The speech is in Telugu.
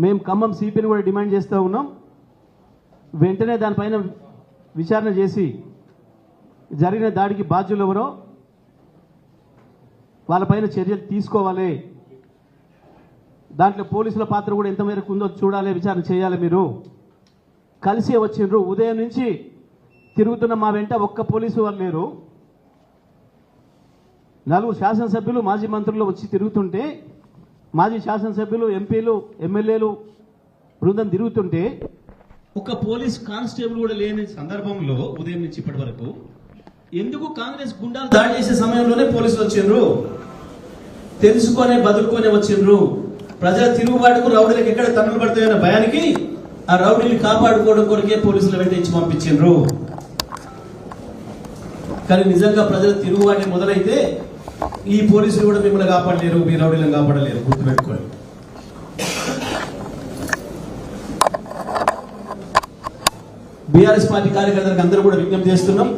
మేము ఖమ్మం సిపిని కూడా డిమాండ్ చేస్తూ ఉన్నాం. వెంటనే దానిపైన విచారణ చేసి జరిగిన దాడికి బాధ్యులు ఎవరో వాళ్ళపైన చర్యలు తీసుకోవాలి. దాంట్లో పోలీసుల పాత్ర కూడా ఎంత మేరకు ఉందో చూడాలి విచారణ చేయాలి మీరు. కలిసి వచ్చిండ్రు. ఉదయం నుంచి తిరుగుతున్న మా వెంట ఒక్క పోలీసు వాళ్ళు లేరు. నలుగురు శాసనసభ్యులు మాజీ మంత్రులు వచ్చి తిరుగుతుంటే మాజీ శాసనసభ్యులు ఎంపీలు ఎమ్మెల్యేలు బృందం తిరుగుతుంటే ఒక పోలీస్ కానిస్టేబుల్ కూడా లేని సందర్భంలో ఉదయం నుంచి ఇప్పటి వరకు ఎందుకు కాంగ్రెస్ గుండాలు దాడి చేసే సమయంలోనే పోలీసులు వచ్చిండ్రు? తెలుసుకొనే బదులుకొనే వచ్చిండ్రు? ప్రజల తిరుగుబాటుకు రౌడీలకు ఎక్కడ తన్నులు పడతాయన్న భయానికి ఆ రౌడీని కాపాడుకోవడం కొరకే పోలీసులు వెంటించి పంపించిండ్రు. కానీ నిజంగా ప్రజల తిరుగుబాటు మొదలైతే ఈ పోలీసులు కూడా మిమ్మల్ని కాపాడలేరు మీ రౌడీలను కాపాడలేరు. గుర్తుపెట్టుకోండి. బీఆర్ఎస్ పార్టీ కార్యకర్తలకు అందరూ కూడా విజ్ఞప్తి చేస్తున్నాం.